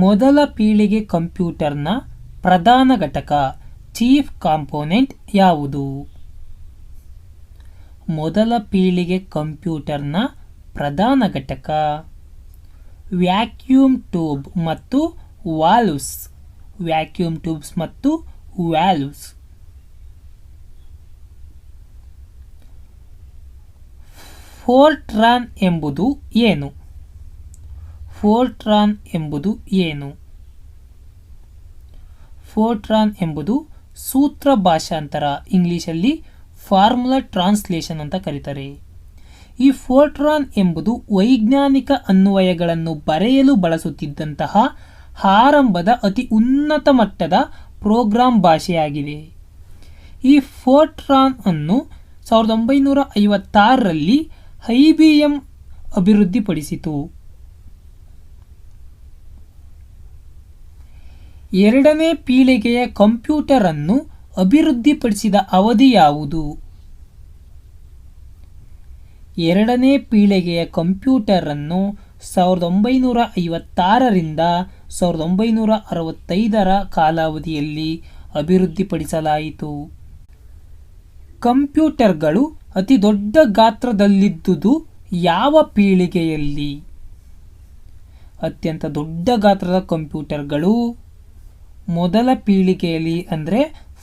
ಮೊದಲ ಪೀಳಿಗೆ ಕಂಪ್ಯೂಟರ್ನ ಪ್ರಧಾನ ಘಟಕ, ಚೀಫ್ ಕಾಂಪೋನೆಂಟ್ ಯಾವುದು? ಮೊದಲ ಪೀಳಿಗೆ ಕಂಪ್ಯೂಟರ್ನ ಪ್ರಧಾನ ಘಟಕ, ವ್ಯಾಕ್ಯೂಮ್ ಟ್ಯೂಬ್ ಮತ್ತು ವಾಲ್ವ್ಸ್, ವ್ಯಾಕ್ಯೂಮ್ ಟ್ಯೂಬ್ಸ್ ಮತ್ತು ವ್ಯಾಲ್ವ್ಸ್ ಫೋರ್ಟ್ರಾನ್ ಎಂಬುದು ಏನು? ಫೋರ್ಟ್ರಾನ್ ಎಂಬುದು ಏನು? ಫೋರ್ಟ್ರಾನ್ ಎಂಬುದು ಸೂತ್ರ ಭಾಷಾಂತರ, ಇಂಗ್ಲಿಷಲ್ಲಿ ಫಾರ್ಮುಲಾ ಟ್ರಾನ್ಸ್ಲೇಷನ್ ಅಂತ ಕರೀತಾರೆ. ಈ ಫೋರ್ಟ್ರಾನ್ ಎಂಬುದು ವೈಜ್ಞಾನಿಕ ಅನ್ವಯಗಳನ್ನು ಬರೆಯಲು ಬಳಸುತ್ತಿದ್ದಂತಹ ಆರಂಭದ ಅತಿ ಉನ್ನತ ಮಟ್ಟದ ಪ್ರೋಗ್ರಾಂ ಭಾಷೆಯಾಗಿದೆ. ಈ ಫೋರ್ಟ್ರಾನ್ ಅನ್ನು ಸಾವಿರದ ಒಂಬೈನೂರ ಐವತ್ತಾರರಲ್ಲಿ ಐ ಬಿ ಎಂ ಅಭಿವೃದ್ಧಿಪಡಿಸಿತು. ಎರಡನೇ ಪೀಳಿಗೆಯ ಕಂಪ್ಯೂಟರ್ ಅನ್ನು ಅಭಿವೃದ್ಧಿಪಡಿಸಿದ ಅವಧಿ ಯಾವುದು? ಎರಡನೇ ಪೀಳಿಗೆಯ ಕಂಪ್ಯೂಟರ್ ಅನ್ನು ಸಾವಿರದ ಒಂಬೈನೂರ ಐವತ್ತಾರರಿಂದ ಸಾವಿರದ ಒಂಬೈನೂರ ಅರವತ್ತೈದರ ಕಾಲಾವಧಿಯಲ್ಲಿ ಅಭಿವೃದ್ಧಿಪಡಿಸಲಾಯಿತು. ಕಂಪ್ಯೂಟರ್ಗಳು ಅತಿ ದೊಡ್ಡ ಗಾತ್ರದಲ್ಲಿದ್ದುದು ಯಾವ ಪೀಳಿಗೆಯಲ್ಲಿ? ಅತ್ಯಂತ ದೊಡ್ಡ ಗಾತ್ರದ ಕಂಪ್ಯೂಟರ್ಗಳು ಮೊದಲ ಪೀಳಿಗೆಯಲ್ಲಿ ಅಂದರೆ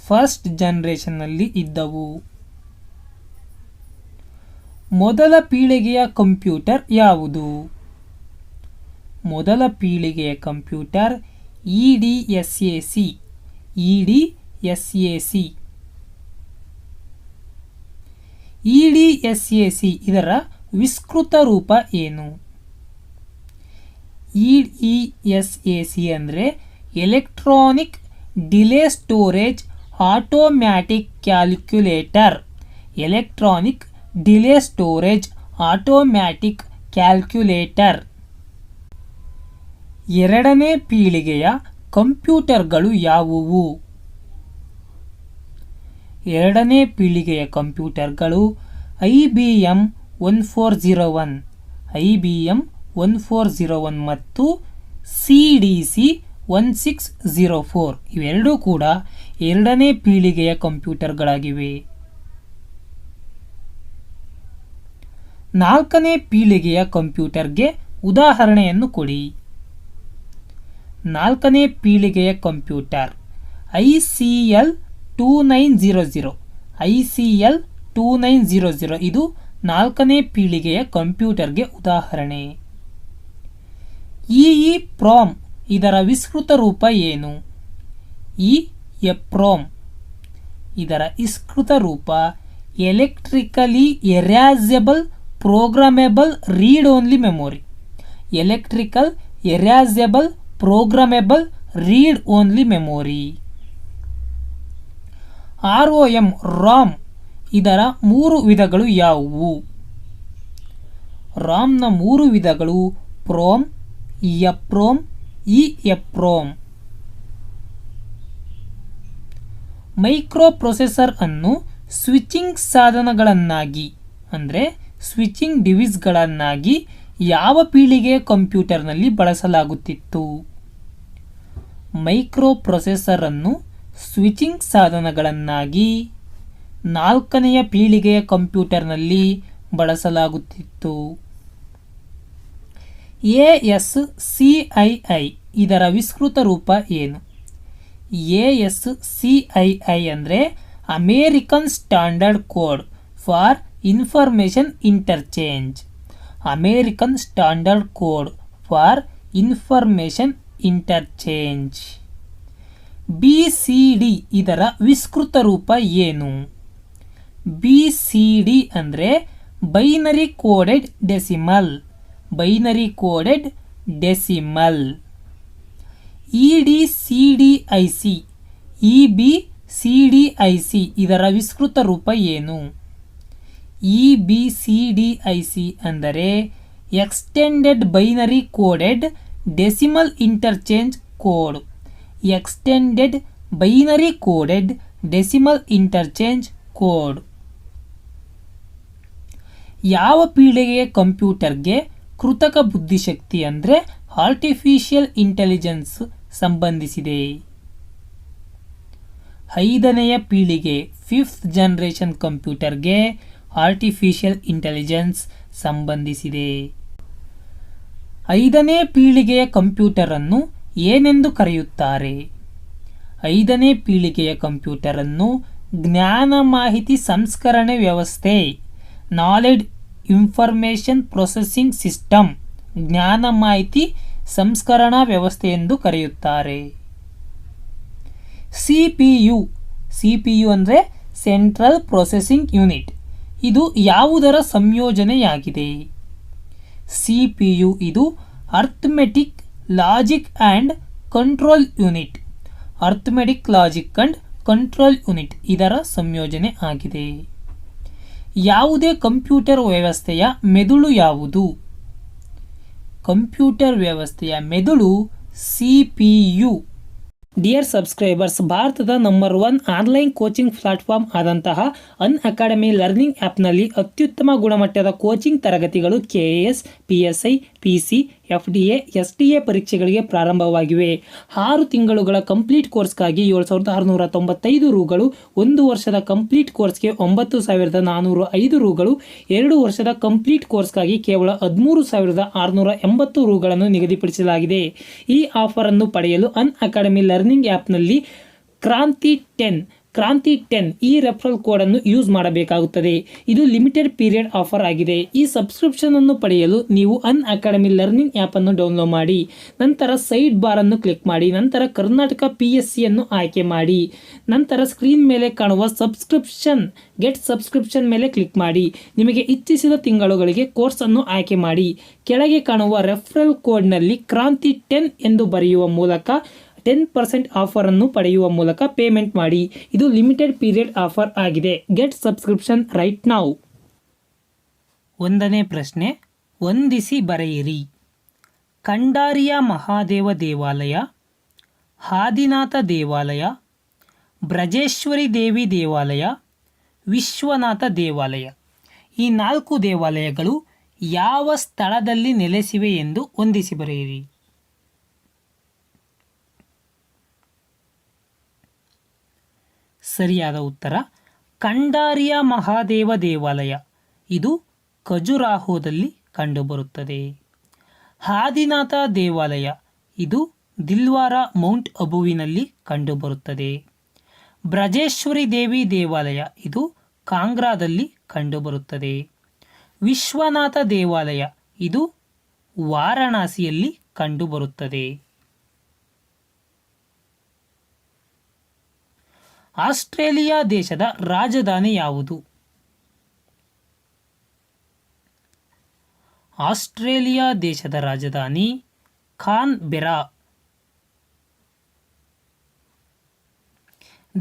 ಫಸ್ಟ್ ಜನ್ರೇಷನ್ನಲ್ಲಿ ಇದ್ದವು. ಮೊದಲ ಪೀಳಿಗೆಯ ಕಂಪ್ಯೂಟರ್ ಯಾವುದು? ಮೊದಲ ಪೀಳಿಗೆಯ computer E D S A C E D S A C E D S A C ಇದರ ವಿಸ್ತೃತ ರೂಪ ಏನು? E E S A C ಅಂದರೆ electronic delay storage automatic calculator electronic delay storage automatic calculator ಎರಡನೇ ಪೀಳಿಗೆಯ ಕಂಪ್ಯೂಟರ್ಗಳು ಯಾವುವು? ಎರಡನೇ ಪೀಳಿಗೆಯ ಕಂಪ್ಯೂಟರ್ಗಳು I B M one four zero one, I B M one four zero one ಮತ್ತು C D C one six zero four ಇವೆರಡೂ ಕೂಡ ಎರಡನೇ ಪೀಳಿಗೆಯ ಕಂಪ್ಯೂಟರ್ಗಳಾಗಿವೆ. ನಾಲ್ಕನೇ ಪೀಳಿಗೆಯ ಕಂಪ್ಯೂಟರ್ಗೆ ಉದಾಹರಣೆಯನ್ನು ಕೊಡಿ. ನಾಲ್ಕನೇ ಪೀಳಿಗೆಯ computer, I C L two nine zero zero I C L two nine zero zero ಇದು ನಾಲ್ಕನೇ ಪೀಳಿಗೆಯ ಕಂಪ್ಯೂಟರ್ಗೆ ಉದಾಹರಣೆ. ಇ ಇ ಪ್ರಾಮ್ ಇದರ ವಿಸ್ತೃತ ರೂಪ ಏನು? E, EPROM. ಇದರ ವಿಸ್ತೃತ ರೂಪ, electrically erasable programmable read only memory. Electrical erasable programmable read only memory. R O M RAM. ಇದರ ಮೂರು ವಿಧಗಳು ಯಾವುವು? ರಾಮ್ನ ಮೂರು ವಿಧಗಳು PROM, EPROM E EPROM microprocessor ಅನ್ನು ಸ್ವಿಚಿಂಗ್ ಸಾಧನಗಳನ್ನಾಗಿ, ಅಂದರೆ ಸ್ವಿಚಿಂಗ್ ಡಿವಿಸ್ಗಳನ್ನಾಗಿ ಯಾವ ಪೀಳಿಗೆಯ ಕಂಪ್ಯೂಟರ್ನಲ್ಲಿ ಬಳಸಲಾಗುತ್ತಿತ್ತು? ಮೈಕ್ರೋ ಪ್ರೊಸೆಸರ್ ಅನ್ನು ಸ್ವಿಚಿಂಗ್ ಸಾಧನಗಳನ್ನಾಗಿ ನಾಲ್ಕನೆಯ ಪೀಳಿಗೆಯ ಕಂಪ್ಯೂಟರ್ನಲ್ಲಿ ಬಳಸಲಾಗುತ್ತಿತ್ತು. A S C I I, ಇದರ ವಿಸ್ತೃತ ರೂಪ ಏನು? A S C I I ಅಂದರೆ American standard code for information interchange American standard code for information interchange B C D ಇದರ ವಿಸ್ತೃತ ರೂಪ ಏನು? ಬಿ ಸಿ ಡಿ ಅಂದರೆ binary coded decimal binary coded decimal. E D C D I C, E B C D I C ಇದರ ವಿಸ್ತೃತ ರೂಪ ಏನು? E B C D I C ಅಂದರೆ extended binary coded decimal interchange code. Extended binary coded decimal interchange code. ಯಾವ ಪೀಳಿಗೆಯ ಕಂಪ್ಯೂಟರ್ಗೆ ಕೃತಕ ಬುದ್ಧಿಶಕ್ತಿ ಅಂದರೆ ಆರ್ಟಿಫಿಷಿಯಲ್ ಇಂಟೆಲಿಜೆನ್ಸ್ ಸಂಬಂಧಿಸಿದೆ. ಐದನೆಯ ಪೀಳಿಗೆ ಫಿಫ್ತ್ ಜನರೇಷನ್ ಕಂಪ್ಯೂಟರ್ಗೆ ಆರ್ಟಿಫಿಷಿಯಲ್ ಇಂಟೆಲಿಜೆನ್ಸ್ ಸಂಬಂಧಿಸಿದೆ. ಐದನೇ ಪೀಳಿಗೆಯ ಕಂಪ್ಯೂಟರನ್ನು ಏನೆಂದು ಕರೆಯುತ್ತಾರೆ? ಐದನೇ ಪೀಳಿಗೆಯ ಕಂಪ್ಯೂಟರನ್ನು ಜ್ಞಾನ ಮಾಹಿತಿ ಸಂಸ್ಕರಣೆ ವ್ಯವಸ್ಥೆ ನಾಲೆಡ್ ಇನ್ಫಾರ್ಮೇಷನ್ ಪ್ರೊಸೆಸಿಂಗ್ ಸಿಸ್ಟಮ್, ಜ್ಞಾನ ಮಾಹಿತಿ ಸಂಸ್ಕರಣಾ ವ್ಯವಸ್ಥೆ ಎಂದು ಕರೆಯುತ್ತಾರೆ. C P U, C P U ಅಂದರೆ ಸೆಂಟ್ರಲ್ ಪ್ರೊಸೆಸಿಂಗ್ ಯೂನಿಟ್. ಇದು ಯಾವುದರ ಸಂಯೋಜನೆಯಾಗಿದೆ? ಸಿ ಪಿ ಯು ಇದು arithmetic logic and control unit. Arithmetic logic and control unit ಇದರ ಸಂಯೋಜನೆ ಆಗಿದೆ. ಯಾವುದೇ ಕಂಪ್ಯೂಟರ್ ವ್ಯವಸ್ಥೆಯ ಮೆದುಳು ಯಾವುದು? ಕಂಪ್ಯೂಟರ್ ವ್ಯವಸ್ಥೆಯ ಮೆದುಳು C P U. Dear subscribers ಭಾರತದ number one online coaching platform ಆದಂತಹ ಅನ್ ಅಕಾಡೆಮಿ ಲರ್ನಿಂಗ್ ಆ್ಯಪ್ನಲ್ಲಿ ಅತ್ಯುತ್ತಮ ಗುಣಮಟ್ಟದ ಕೋಚಿಂಗ್ ತರಗತಿಗಳು K A S P S I P C F D A S T A ಪರೀಕ್ಷೆಗಳಿಗೆ ಪ್ರಾರಂಭವಾಗಿವೆ. ಆರು ತಿಂಗಳುಗಳ ಕಂಪ್ಲೀಟ್ ಕೋರ್ಸ್ಗಾಗಿ ಏಳು ಸಾವಿರದ ಆರುನೂರ ತೊಂಬತ್ತೈದು ರೂಗಳು, ಒಂದು ವರ್ಷದ ಕಂಪ್ಲೀಟ್ ಕೋರ್ಸ್ಗೆ ಒಂಬತ್ತು ಸಾವಿರದ ನಾನ್ನೂರ ಐದು ರೂಗಳು, ಎರಡು ವರ್ಷದ ಕಂಪ್ಲೀಟ್ ಕೋರ್ಸ್ಗಾಗಿ ಕೇವಲ ಹದಿಮೂರು ಸಾವಿರದ ಆರುನೂರ ಎಂಬತ್ತು ರೂಗಳನ್ನು ನಿಗದಿಪಡಿಸಲಾಗಿದೆ. ಈ ಆಫರನ್ನು ಪಡೆಯಲು ಅನ್ ಅಕಾಡೆಮಿ ಲರ್ನಿಂಗ್ ಆ್ಯಪ್ನಲ್ಲಿ ಕ್ರಾಂತಿ ಟೆನ್ ಕ್ರಾಂತಿ ಟೆನ್ ಈ ರೆಫರಲ್ ಕೋಡ್ ಅನ್ನು ಯೂಸ್ ಮಾಡಬೇಕಾಗುತ್ತದೆ. ಇದು ಲಿಮಿಟೆಡ್ ಪೀರಿಯಡ್ ಆಫರ್ ಆಗಿದೆ. ಈ ಸಬ್ಸ್ಕ್ರಿಪ್ಷನ್ ಅನ್ನು ಪಡೆಯಲು ನೀವು ಅನ್ ಅಕಾಡೆಮಿ ಲರ್ನಿಂಗ್ ಆ್ಯಪನ್ನು ಡೌನ್ಲೋಡ್ ಮಾಡಿ. ನಂತರ ಸೈಡ್ ಬಾರ್ ಅನ್ನು ಕ್ಲಿಕ್ ಮಾಡಿ. ನಂತರ ಕರ್ನಾಟಕ ಪಿ ಎಸ್ ಆಯ್ಕೆ ಮಾಡಿ. ನಂತರ ಸ್ಕ್ರೀನ್ ಮೇಲೆ ಕಾಣುವ ಸಬ್ಸ್ಕ್ರಿಪ್ಷನ್ ಗೆಟ್ ಸಬ್ಸ್ಕ್ರಿಪ್ಷನ್ ಮೇಲೆ ಕ್ಲಿಕ್ ಮಾಡಿ. ನಿಮಗೆ ಇಚ್ಛಿಸಿದ ತಿಂಗಳುಗಳಿಗೆ ಕೋರ್ಸನ್ನು ಆಯ್ಕೆ ಮಾಡಿ. ಕೆಳಗೆ ಕಾಣುವ ರೆಫರಲ್ ಕೋಡ್ನಲ್ಲಿ ಕ್ರಾಂತಿ ಟೆನ್ ಎಂದು ಬರೆಯುವ ಮೂಲಕ ಟೆನ್ ಪರ್ಸೆಂಟ್ ಆಫರನ್ನು ಪಡೆಯುವ ಮೂಲಕ ಪೇಮೆಂಟ್ ಮಾಡಿ. ಇದು ಲಿಮಿಟೆಡ್ ಪೀರಿಯಡ್ ಆಫರ್ ಆಗಿದೆ. ಗೆಟ್ ಸಬ್ಸ್ಕ್ರಿಪ್ಷನ್ ರೈಟ್ ನಾವು ಒಂದನೇ ಪ್ರಶ್ನೆ ಹೊಂದಿಸಿ ಬರೆಯಿರಿ. ಕಂಡಾರಿಯ ಮಹಾದೇವ ದೇವಾಲಯ ಹಾದಿನಾಥ ದೇವಾಲಯ, ಬ್ರಜೇಶ್ವರಿ ದೇವಿ ದೇವಾಲಯ, ವಿಶ್ವನಾಥ ದೇವಾಲಯ. ಈ ನಾಲ್ಕು ದೇವಾಲಯಗಳು ಯಾವ ಸ್ಥಳದಲ್ಲಿ ನೆಲೆಸಿವೆ ಎಂದು ಹೊಂದಿಸಿ ಬರೆಯಿರಿ. ಸರಿಯಾದ ಉತ್ತರ, ಕಂಡಾರಿಯ ಮಹಾದೇವ ದೇವಾಲಯ. ಇದು ಖಜುರಾಹೋದಲ್ಲಿ ಕಂಡುಬರುತ್ತದೆ. ಹಾದಿನಾಥ ದೇವಾಲಯ. ಇದು ದಿಲ್ವಾರ, ಮೌಂಟ್ ಅಬುವಿನಲ್ಲಿ ಕಂಡುಬರುತ್ತದೆ. ಬ್ರಜೇಶ್ವರಿ ದೇವಿ ದೇವಾಲಯ. ಇದು ಕಾಂಗ್ರಾದಲ್ಲಿ ಕಂಡುಬರುತ್ತದೆ. ವಿಶ್ವನಾಥ ದೇವಾಲಯ. ಇದು ವಾರಣಾಸಿಯಲ್ಲಿ ಕಂಡುಬರುತ್ತದೆ. ಆಸ್ಟ್ರೇಲಿಯಾ ದೇಶದ ರಾಜಧಾನಿ ಯಾವುದು? ಆಸ್ಟ್ರೇಲಿಯಾ ದೇಶದ ರಾಜಧಾನಿ ಖಾನ್ ಬೆರಾ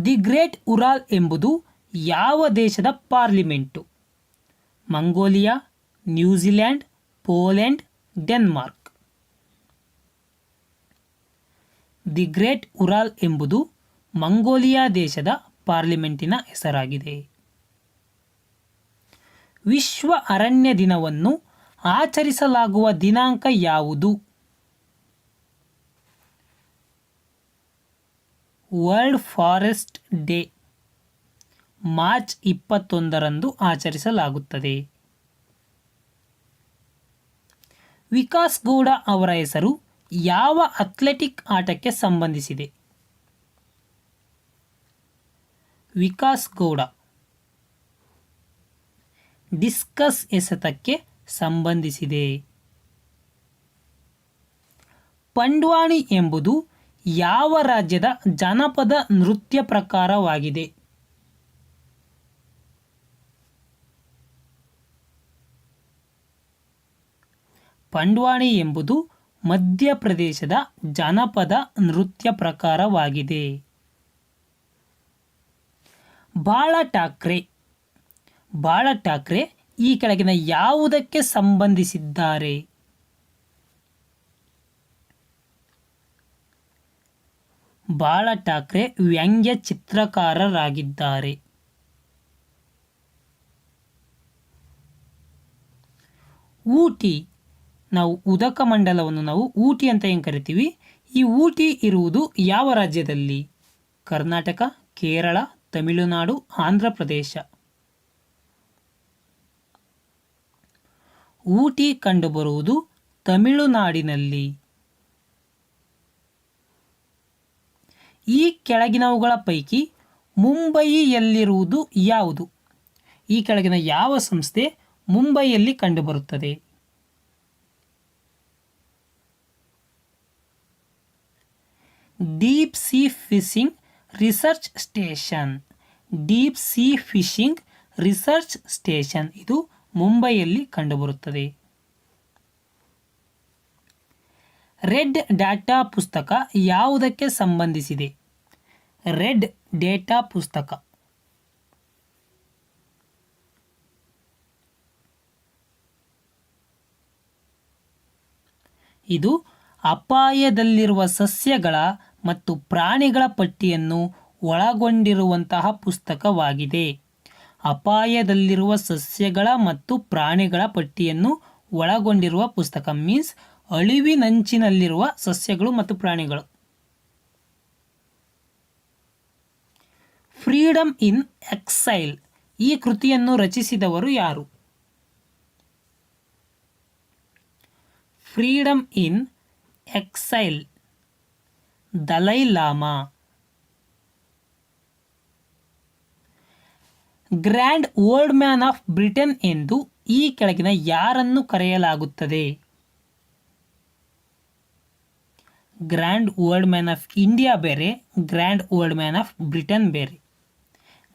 ದಿ ಗ್ರೇಟ್ ಉರಾಲ್ ಎಂಬುದು ಯಾವ ದೇಶದ parliament? Mongolia, New Zealand, Poland, Denmark. The great Hural ಎಂಬುದು ಮಂಗೋಲಿಯಾ ದೇಶದ ಪಾರ್ಲಿಮೆಂಟಿನ ಹೆಸರಾಗಿದೆ. ವಿಶ್ವ ಅರಣ್ಯ ದಿನವನ್ನು ಆಚರಿಸಲಾಗುವ ದಿನಾಂಕ ಯಾವುದು? ವರ್ಲ್ಡ್ ಫಾರೆಸ್ಟ್ ಡೇ, ಮಾರ್ಚ್ ಇಪ್ಪತ್ತೊಂದರಂದು ಆಚರಿಸಲಾಗುತ್ತದೆ. ವಿಕಾಸ್ ಗೌಡ ಅವರ ಹೆಸರು ಯಾವ ಅಥ್ಲೆಟಿಕ್ ಆಟಕ್ಕೆ ಸಂಬಂಧಿಸಿದೆ? ವಿಕಾಸ್ ಗೌಡ ಡಿಸ್ಕಸ್ ಎಸೆತಕ್ಕೆ ಸಂಬಂಧಿಸಿದೆ. ಪಂಡ್ವಾಣಿ ಎಂಬುದು ಯಾವ ರಾಜ್ಯದ ಜನಪದ ನೃತ್ಯ ಪ್ರಕಾರವಾಗಿದೆ? ಪಂಡ್ವಾಣಿ ಎಂಬುದು ಮಧ್ಯಪ್ರದೇಶದ ಜನಪದ ನೃತ್ಯ ಪ್ರಕಾರವಾಗಿದೆ. ಬಾಳ ಠಾಕ್ರೆ ಬಾಳ ಠಾಕ್ರೆ, ಈ ಕೆಳಗಿನ ಯಾವುದಕ್ಕೆ ಸಂಬಂಧಿಸಿದ್ದಾರೆ? ಬಾಳ ಠಾಕ್ರೆ, ವ್ಯಂಗ್ಯ ಚಿತ್ರಕಾರರಾಗಿದ್ದಾರೆ. ಊಟಿ, ನಾವು ಉದಕ ಮಂಡಲವನ್ನು ನಾವು ಊಟಿ ಅಂತ ಏನು ಕರಿತೀವಿ? ಈ ಊಟಿ ಇರುವುದು ಯಾವ ರಾಜ್ಯದಲ್ಲಿ? ಕರ್ನಾಟಕ, ಕೇರಳ ತಮಿಳುನಾಡು, ಆಂಧ್ರ ಪ್ರದೇಶ. ಊಟಿ ಕಂಡುಬರುವುದು ತಮಿಳುನಾಡಿನಲ್ಲಿ. ಈ ಕೆಳಗಿನವುಗಳ ಪೈಕಿ ಮುಂಬಯಿಯಲ್ಲಿರುವುದು ಯಾವುದು? ಈ ಕೆಳಗಿನ ಯಾವ ಸಂಸ್ಥೆ ಮುಂಬೈಯಲ್ಲಿ ಕಂಡುಬರುತ್ತದೆ? Deep sea fishing research station deep sea fishing research station ಇದು ಮುಂಬೈಯಲ್ಲಿ ಕಂಡುಬರುತ್ತದೆ. ರೆಡ್ ಡಾಟಾ ಪುಸ್ತಕ ಯಾವುದಕ್ಕೆ ಸಂಬಂಧಿಸಿದೆ? ರೆಡ್ ಡೇಟಾ ಪುಸ್ತಕ. ಇದು ಅಪಾಯದಲ್ಲಿರುವ ಸಸ್ಯಗಳ ಮತ್ತು ಪ್ರಾಣಿಗಳ ಪಟ್ಟಿಯನ್ನು ಒಳಗೊಂಡಿರುವಂತಹ ಪುಸ್ತಕವಾಗಿದೆ. ಅಪಾಯದಲ್ಲಿರುವ ಸಸ್ಯಗಳ ಮತ್ತು ಪ್ರಾಣಿಗಳ ಪಟ್ಟಿಯನ್ನು ಒಳಗೊಂಡಿರುವ ಪುಸ್ತಕ ಮೀನ್ಸ್ ಅಳಿವಿನಂಚಿನಲ್ಲಿರುವ ಸಸ್ಯಗಳು ಮತ್ತು ಪ್ರಾಣಿಗಳು. ಫ್ರೀಡಮ್ ಇನ್ ಎಕ್ಸೈಲ್ ಈ ಕೃತಿಯನ್ನು ರಚಿಸಿದವರು ಯಾರು? Freedom in exile Dalai Lama. Grand old man of Britain ಎಂದು ಈ ಕೆಳಗಿನ ಯಾರನ್ನು ಕರೆಯಲಾಗುತ್ತದೆ? Grand old man of India ಬೇರೆ, grand old man of Britain ಬೇರೆ.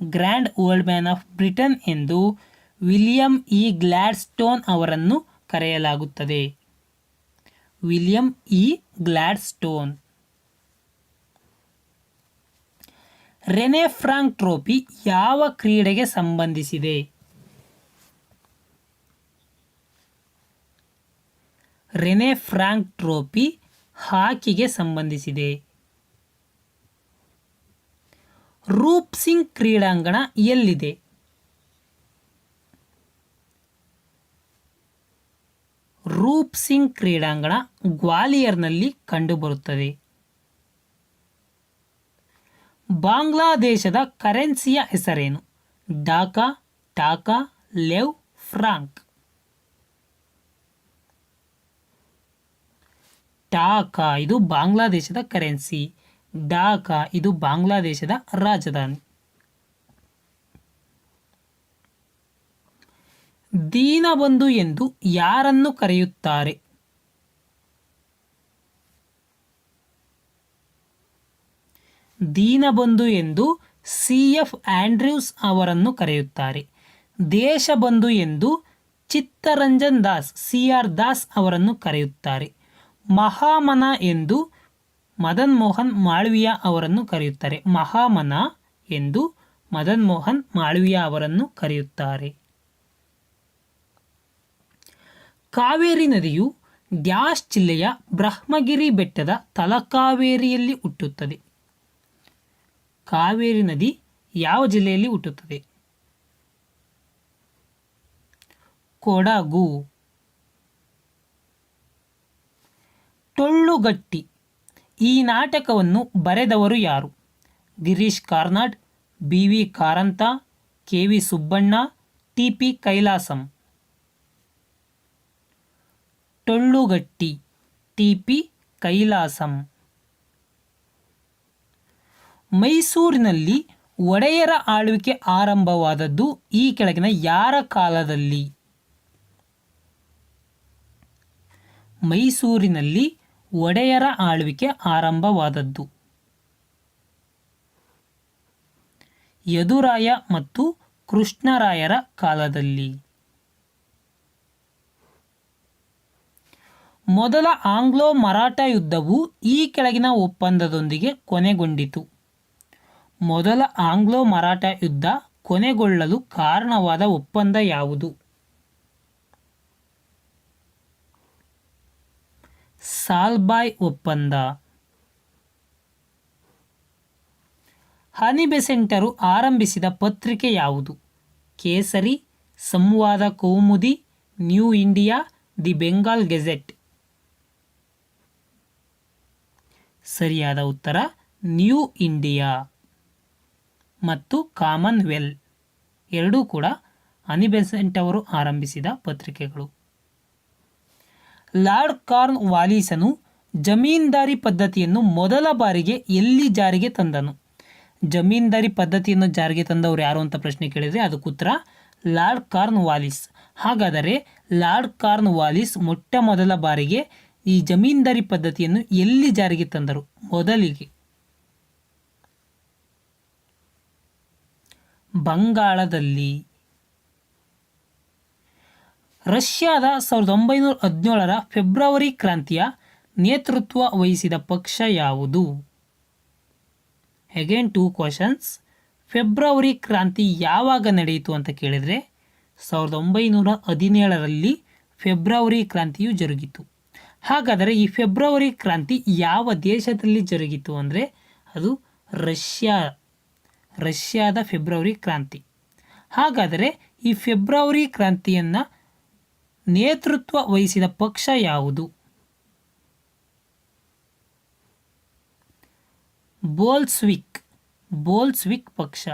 Grand old man of Britain ಎಂದು ವಿಲಿಯಂ ಇ ಗ್ಲಾಡ್ಸ್ಟೋನ್ ಅವರನ್ನು ಕರೆಯಲಾಗುತ್ತದೆ. William E Gladstone. Rene Frank trophy ಯಾವ ಕ್ರೀಡೆಗೆ ಸಂಬಂಧಿಸಿದೆ? ರೆನೆ ಫ್ರಾಂಕ್ ಟ್ರೋಫಿ ಹಾಕಿಗೆ ಸಂಬಂಧಿಸಿದೆ. ರೂಪ್ ಸಿಂಗ್ ಕ್ರೀಡಾಂಗಣ ಎಲ್ಲಿದೆ? ರೂಪ್ ಸಿಂಗ್ ಕ್ರೀಡಾಂಗಣ ಗ್ವಾಲಿಯರ್ನಲ್ಲಿ ಕಂಡುಬರುತ್ತದೆ. ಬಾಂಗ್ಲಾದೇಶದ ಕರೆನ್ಸಿಯ ಹೆಸರೇನು? Dhaka, taka, lev, franc. Taka ಇದು ಬಾಂಗ್ಲಾದೇಶದ ಕರೆನ್ಸಿ. ಡಾಕಾ ಇದು ಬಾಂಗ್ಲಾದೇಶದ ರಾಜಧಾನಿ. ದೀನಬಂಧು ಎಂದು ಯಾರನ್ನು ಕರೆಯುತ್ತಾರೆ? ದೀನಬಂಧು ಎಂದು ಸಿ ಎಫ್ ಆಂಡ್ರ್ಯೂಸ್ ಅವರನ್ನು ಕರೆಯುತ್ತಾರೆ. ದೇಶಬಂಧು ಎಂದು ಚಿತ್ತರಂಜನ್ ದಾಸ್, ಸಿ ಆರ್ ದಾಸ್ ಅವರನ್ನು ಕರೆಯುತ್ತಾರೆ. ಮಹಾಮನ ಎಂದು ಮದನ್ ಮೋಹನ್ ಮಾಳ್ವಿಯ ಅವರನ್ನು ಕರೆಯುತ್ತಾರೆ. ಮಹಾಮನ ಎಂದು ಮದನ್ ಮೋಹನ್ ಮಾಳ್ವಿಯ ಅವರನ್ನು ಕರೆಯುತ್ತಾರೆ. ಕಾವೇರಿ ನದಿಯು ಡ್ಯಾಶ್ ಜಿಲ್ಲೆಯ ಬ್ರಹ್ಮಗಿರಿ ಬೆಟ್ಟದ ತಲಕಾವೇರಿಯಲ್ಲಿ ಹುಟ್ಟುತ್ತದೆ. ಕಾವೇರಿ ನದಿ ಯಾವ ಜಿಲ್ಲೆಯಲ್ಲಿ ಹುಟ್ಟುತ್ತದೆ? ಕೊಡಗು. ಟೊಳ್ಳುಗಟ್ಟಿ. ಈ ನಾಟಕವನ್ನು ಬರೆದವರು ಯಾರು? Girish Karnad, B V Karanth, K V Subbanna, T P Kailasam. Tollugatti, T P Kailasam. ಮೈಸೂರಿನಲ್ಲಿ ಒಡೆಯರ ಆಳ್ವಿಕೆ ಆರಂಭವಾದದ್ದು ಈ ಕೆಳಗಿನ ಯಾರ ಕಾಲದಲ್ಲಿ? ಮೈಸೂರಿನಲ್ಲಿ ಒಡೆಯರ ಆಳ್ವಿಕೆ ಆರಂಭವಾದದ್ದು. ಯದುರಾಯ ಮತ್ತು ಕೃಷ್ಣರಾಯರ ಕಾಲದಲ್ಲಿ. ಮೊದಲ ಆಂಗ್ಲೋ ಮರಾಠ ಯುದ್ಧವು ಈ ಕೆಳಗಿನ ಒಪ್ಪಂದದೊಂದಿಗೆ ಕೊನೆಗೊಂಡಿತು. ಮೊದಲ ಆಂಗ್ಲೋ ಮರಾಠ ಯುದ್ಧ ಕೊನೆಗೊಳ್ಳಲು ಕಾರಣವಾದ ಒಪ್ಪಂದ ಯಾವುದು? ಸಾಲ್ಬಾಯ್ ಒಪ್ಪಂದ. ಹನಿಬೆಸೆಂಟರು ಆರಂಭಿಸಿದ ಪತ್ರಿಕೆ ಯಾವುದು? Kesari, Sambad Kaumudi, new India, the Bengal gazette. ಸರಿಯಾದ ಉತ್ತರ, ನ್ಯೂ ಇಂಡಿಯಾ. ಮತ್ತು ಕಾಮನ್ವೆಲ್ ಎರಡೂ ಕೂಡ ಅನಿಬೆಸೆಂಟ್ ಅವರು ಆರಂಭಿಸಿದ ಪತ್ರಿಕೆಗಳು. ಲಾರ್ಡ್ ಕಾರ್ನ್ ವಾಲಿಸನು ಜಮೀನ್ದಾರಿ ಪದ್ಧತಿಯನ್ನು ಮೊದಲ ಬಾರಿಗೆ ಎಲ್ಲಿ ಜಾರಿಗೆ ತಂದನು? ಜಮೀನ್ದಾರಿ ಪದ್ಧತಿಯನ್ನು ಜಾರಿಗೆ ತಂದವರು ಯಾರು ಅಂತ ಪ್ರಶ್ನೆ ಕೇಳಿದರೆ ಅದಕ್ಕೆ ಉತ್ತರ ಲಾರ್ಡ್ ಕಾರ್ನ್ ವಾಲಿಸ್. ಹಾಗಾದರೆ ಲಾರ್ಡ್ ಕಾರ್ನ್ ವಾಲಿಸ್ ಮೊಟ್ಟ ಮೊದಲ ಬಾರಿಗೆ ಈ ಜಮೀನ್ದಾರಿ ಪದ್ಧತಿಯನ್ನು ಎಲ್ಲಿ ಜಾರಿಗೆ ತಂದರು? ಮೊದಲಿಗೆ. ಬಂಗಾಳದಲ್ಲಿ. ರಷ್ಯಾದ ಸಾವಿರದ ಒಂಬೈನೂರ ಹದಿನೇಳರ ಫೆಬ್ರವರಿ ಕ್ರಾಂತಿಯ ನೇತೃತ್ವ ವಹಿಸಿದ ಪಕ್ಷ ಯಾವುದು? ಅಗೇನ್ ಟೂ ಕ್ವಶನ್ಸ್ ಫೆಬ್ರವರಿ ಕ್ರಾಂತಿ ಯಾವಾಗ ನಡೆಯಿತು ಅಂತ ಕೇಳಿದರೆ, ಸಾವಿರದ ಒಂಬೈನೂರ ಹದಿನೇಳರಲ್ಲಿ ಫೆಬ್ರವರಿ ಕ್ರಾಂತಿಯು ಜರುಗಿತು. ಹಾಗಾದರೆ ಈ ಫೆಬ್ರವರಿ ಕ್ರಾಂತಿ ಯಾವ ದೇಶದಲ್ಲಿ ಜರುಗಿತು ಅಂದರೆ, ಅದು ರಷ್ಯಾ ರಷ್ಯಾದ ಫೆಬ್ರವರಿ ಕ್ರಾಂತಿ. ಹಾಗಾದರೆ ಈ ಫೆಬ್ರವರಿ ಕ್ರಾಂತಿಯನ್ನು ನೇತೃತ್ವ ವಹಿಸಿದ ಪಕ್ಷ ಯಾವುದು? ಬೋಲ್ಸ್ವಿಕ್ ಬೋಲ್ಸ್ವಿಕ್ ಪಕ್ಷ.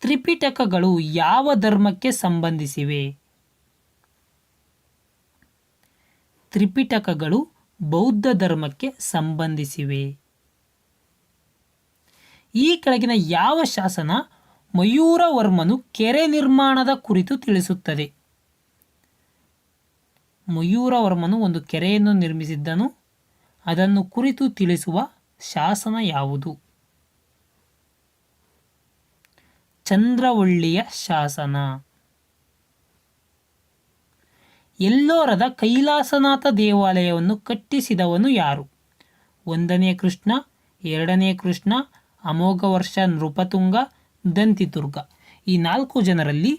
ತ್ರಿಪಿಟಕಗಳು ಯಾವ ಧರ್ಮಕ್ಕೆ ಸಂಬಂಧಿಸಿವೆ? ತ್ರಿಪಿಟಕಗಳು ಬೌದ್ಧ ಧರ್ಮಕ್ಕೆ ಸಂಬಂಧಿಸಿವೆ. ಈ ಕೆಳಗಿನ ಯಾವ ಶಾಸನ ಮಯೂರವರ್ಮನು ಕೆರೆ ನಿರ್ಮಾಣದ ಕುರಿತು ತಿಳಿಸುತ್ತದೆ? ಮಯೂರವರ್ಮನು ಒಂದು ಕೆರೆಯನ್ನು ನಿರ್ಮಿಸಿದ್ದನು. ಅದನ್ನು ಕುರಿತು ತಿಳಿಸುವ ಶಾಸನ ಯಾವುದು? ಚಂದ್ರವಳ್ಳಿಯ ಶಾಸನ. ಎಲ್ಲೋರದ ಕೈಲಾಸನಾಥ ದೇವಾಲಯವನ್ನು ಕಟ್ಟಿಸಿದವನು ಯಾರು? ಒಂದನೇ ಕೃಷ್ಣ, ಎರಡನೇ ಕೃಷ್ಣ ಅಮೋಘವರ್ಷ ನೃಪತುಂಗ ದಂತಿದುರ್ಗ ಈ ನಾಲ್ಕು ಜನರಲ್ಲಿ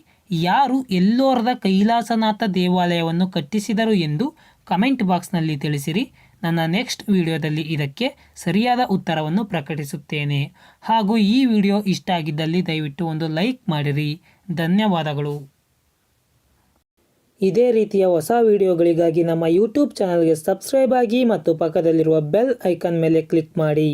ಯಾರು ಎಲ್ಲೋರದ ಕೈಲಾಸನಾಥ ದೇವಾಲಯವನ್ನು ಕಟ್ಟಿಸಿದರು ಎಂದು ಕಮೆಂಟ್ ಬಾಕ್ಸ್ನಲ್ಲಿ ತಿಳಿಸಿರಿ. ನನ್ನ ನೆಕ್ಸ್ಟ್ ವಿಡಿಯೋದಲ್ಲಿ ಇದಕ್ಕೆ ಸರಿಯಾದ ಉತ್ತರವನ್ನು ಪ್ರಕಟಿಸುತ್ತೇನೆ. ಹಾಗೂ ಈ ವಿಡಿಯೋ ಇಷ್ಟ ಆಗಿದ್ದಲ್ಲಿ ದಯವಿಟ್ಟು ಒಂದು ಲೈಕ್ ಮಾಡಿರಿ. ಧನ್ಯವಾದಗಳು. ಇದೇ ರೀತಿಯ ಹೊಸ ವಿಡಿಯೋಗಳಿಗಾಗಿ ನಮ್ಮ ಯೂಟ್ಯೂಬ್ ಚಾನಲ್ಗೆ ಸಬ್ಸ್ಕ್ರೈಬ್ ಆಗಿ ಮತ್ತು ಪಕ್ಕದಲ್ಲಿರುವ ಬೆಲ್ ಐಕಾನ್ ಮೇಲೆ ಕ್ಲಿಕ್ ಮಾಡಿ.